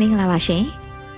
မင်္ဂလာပါရှင်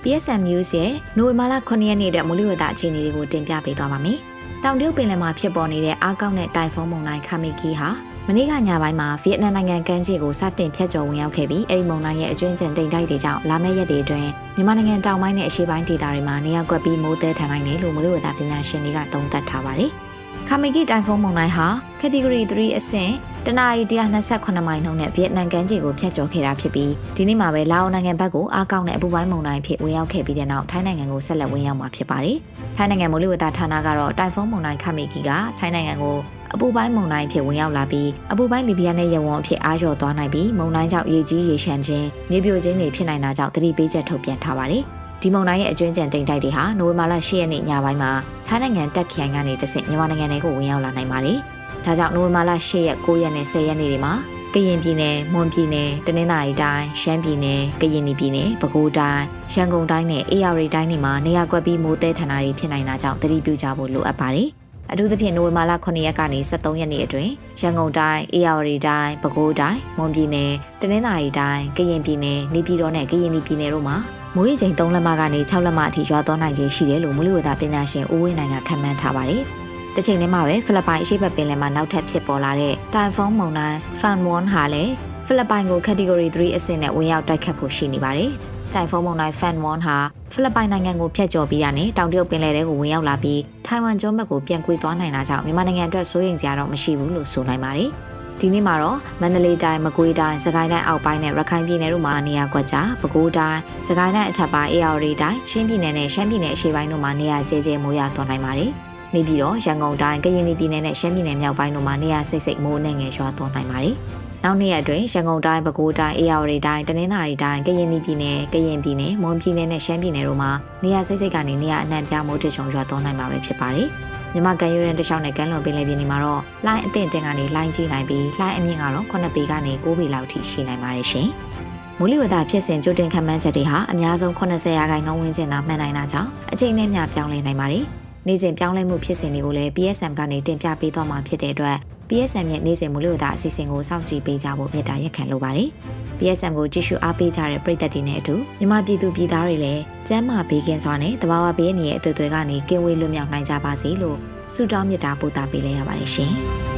PSM News ရဲ့နိုဝင်ဘာလ9ရက်နေ့အတွက်မူလဝတ္တအခြေအနေတွေကိုတင်ပြပေးသွားပါမယ်။တောင်တရုတ်ပင်လယ်မှာဖြစ်ပေါ်နေတဲ့အားကောင်းတဲ့တိုင်ဖုန်းမုန်တိုင်းခါမီကီဟာမနေ့ကညပိုင်းမှာဗီယက်နမ်နိုင်ငံကမ်းခြေကိုစတင်ဖြတ်ကျော်ဝင်ရောက်ခဲ့ပြီးအဲဒီမုန်တိုင်းရဲ့အကျွမ်းကျန်တိမ်တိုက်တွေကြောင့်လာမယ့်ရက်တွေအတွင်းမြန်မာနိုင်ငံတောင်ပိုင်းနဲ့အရှေ့ပိုင်းဒေသတွေမှာနေရာကွက်ပြီးမိုးသည်ထန်နိုင်တယ်လို့မူလဝတ္တပညာရှင်တွေကသုံးသပ်ထားပါတယ်။ခါမီကီတိုင်ဖုန်းမုန်တိုင်းဟာ Category 3အဆင့် တနအီ128မိုင်နှုန်းနဲ့ဗီယက်နမ်ကမ်းခြေကိုဖျက်ကျော်ခဲ့တာဖြစ်ပြီးဒီနေ့မှာပဲလာအိုနိုင်ငံဘက်ကိုအားကောင်းတဲ့အပူပိုင်းမုန်တိုင်းဖြစ်ဝင်ရောက်ခဲ့ပြီးတဲ့နောက်ထိုင်းနိုင်ငံကိုဆက်လက်ဝင်ရောက်မှာဖြစ်ပါတယ်။ထိုင်းနိုင်ငံမိုးလေဝသဌာနကတော့တိုင်ဖုန်းမုန်တိုင်းခမီကီကထိုင်းနိုင်ငံကိုအပူပိုင်းမုန်တိုင်းဖြစ်ဝင်ရောက်လာပြီးအပူပိုင်းလီဘီယာနဲ့ရဝွန်အဖြစ်အားလျော့သွားနိုင်ပြီးမုန်တိုင်းကြောင့်ရေကြီးရေရှမ်းခြင်းမြေပြိုခြင်းတွေဖြစ်နိုင်တာကြောင့်သတိပေးချက်ထုတ်ပြန်ထားပါတယ်။ဒီမုန်တိုင်းရဲ့အကျွမ်းကျန်တိမ်တိုက်တွေဟာနိုဝင်ဘာလ10ရက်နေ့ညပိုင်းမှာထိုင်းနိုင်ငံတက်ခိုင်ကနေတဆင့်မြန်မာနိုင်ငံထဲကိုဝင်ရောက်လာနိုင်ပါတယ်။ ဒါကြောင့်နိုဝင်ဘာလ10ရက်9ရက်နဲ့10ရက်နေ့တွေမှာကရင်ပြည်နယ်၊မွန်ပြည်နယ်၊တနင်္သာရီတိုင်း၊ရှမ်းပြည်နယ်၊ကရင်ပြည်နယ်၊ပဲခူးတိုင်း၊ရန်ကုန်တိုင်းနဲ့အေရရီတိုင်းတွေမှာနေရာကွက်ပြီးမိုးသည်ထန်တာတွေဖြစ်နိုင်တာကြောင့်သတိပြုကြဖို့လိုအပ်ပါတယ်။အထူးသဖြင့်နိုဝင်ဘာလ9ရက်ကနေ23ရက်နေ့အတွင်းရန်ကုန်တိုင်း၊အေရရီတိုင်း၊ပဲခူးတိုင်း၊မွန်ပြည်နယ်၊တနင်္သာရီတိုင်း၊ကရင်ပြည်နယ်၊နေပြည်တော်နဲ့ကရင်ပြည်နယ်တို့မှာမိုးရေချိန်3လက်မကနေ6လက်မအထိရွာသွန်းနိုင်ခြင်းရှိတယ်လို့မူလဝသပညာရှင်ဦးဝင်းနိုင်ကခန့်မှန်းထားပါတယ်။ တစ်ချိန်တည်းမှာပဲဖိလစ်ပိုင်အရှေ့ဘက်ပင်လယ်မှာနောက်ထပ်ဖြစ်ပေါ်လာတဲ့တိုင်ဖုန်းမုန်တိုင်း Fan Won ဟာလည်းဖိလစ်ပိုင်ကို Category 3အဆင့်နဲ့ဝင်ရောက်တိုက်ခတ်ဖို့ရှိနေပါတယ်။တိုင်ဖုန်းမုန်တိုင်း Fan Won ဟာဖိလစ်ပိုင်နိုင်ငံကိုဖျက်ကျော်ပြီးတာနဲ့တောင်တရုတ်ပင်လယ်ထဲကိုဝင်ရောက်လာပြီးထိုင်ဝမ်ကျွန်းဘက်ကိုပြန်ကွေသွားနိုင်တာကြောင့်မြန်မာနိုင်ငံအတွက်စိုးရိမ်စရာတော့မရှိဘူးလို့ဆိုနိုင်ပါတယ်။ဒီနေ့မှာတော့မန္တလေးတိုင်းမကွေးတိုင်းစကိုင်းတိုင်းအောက်ပိုင်းနဲ့ရခိုင်ပြည်နယ်တို့မှာနေရာကွက်ကြားပဲခူးတိုင်းစကိုင်းတိုင်းအထက်ပိုင်းအေရဝတီတိုင်းချင်းပြည်နယ်နဲ့ရှမ်းပြည်နယ်အရှေ့ပိုင်းတို့မှာနေရာကျဲကျဲမိုးရွာသွန်းနိုင်ပါတယ်။ နေပြီးတော့ရန်ကုန်တိုင်းကရင်ပြည်နယ်နဲ့ရှမ်းပြည်နယ်မြောက်ပိုင်းတို့မှာနေရာစိတ်စိတ်မိုးနဲ့ငယ်ရွာသွန်းနိုင်ပါတယ်။နောက်နေ့ရက်အတွင်းရန်ကုန်တိုင်းပဲခူးတိုင်းအေရဝတီတိုင်းတနင်္သာရီတိုင်းကရင်ပြည်နယ်ကရင်ပြည်နယ်မွန်ပြည်နယ်နဲ့ရှမ်းပြည်နယ်တို့မှာနေရာစိတ်စိတ်ကနေနေရာအနှံ့ပြားမိုးထချုံရွာသွန်းနိုင်မှာပဲဖြစ်ပါတယ်။မြမကန်ယူရင်တခြားနဲ့ကန်လွန်ပင်လယ်ပြင်တွေမှာတော့လိုင်းအသင့်တင်ကနေလိုင်းကြီးနိုင်ပြီးလိုင်းအမြင့်ကတော့9ပေကနေ9ပေလောက်ထိရှိနိုင်ပါတယ်ရှင်။မိုးလေဝသဖြစ်စဉ်ကြိုတင်ခန့်မှန်းချက်တွေဟာအများဆုံး80ရာခိုင်နှုန်းဝန်းကျင်သာမှန်နိုင်တာကြောင့်အချိန်နဲ့မျှပြောင်းလဲနိုင်ပါတယ်။ နေ့စဉ်ပြောင်းလဲမှုဖြစ်စဉ်တွေကိုလည်း PSM ကနေတင်ပြပေးသွားမှာဖြစ်တဲ့အတွက် PSM ရဲ့နေ့စဉ်မိုးလေဝသအစီအစဉ်ကိုစောင့်ကြည့်ပေးကြဖို့မြစ်တာရက်ခံလိုပါတယ်။ PSM ကိုကြည့်ရှုအားပေးကြတဲ့ပရိသတ်တွေနဲ့အတူမြန်မာပြည်သူပြည်သားတွေလည်းကျန်းမာဘေးကင်းစွာနဲ့တဘာဝဘေးအန္တရာယ်အသွေးသွေးကနေကင်းဝေးလွတ်မြောက်နိုင်ကြပါစေလို့ဆုတောင်းမေတ္တာပို့သပေးလိုက်ရပါတယ်ရှင်။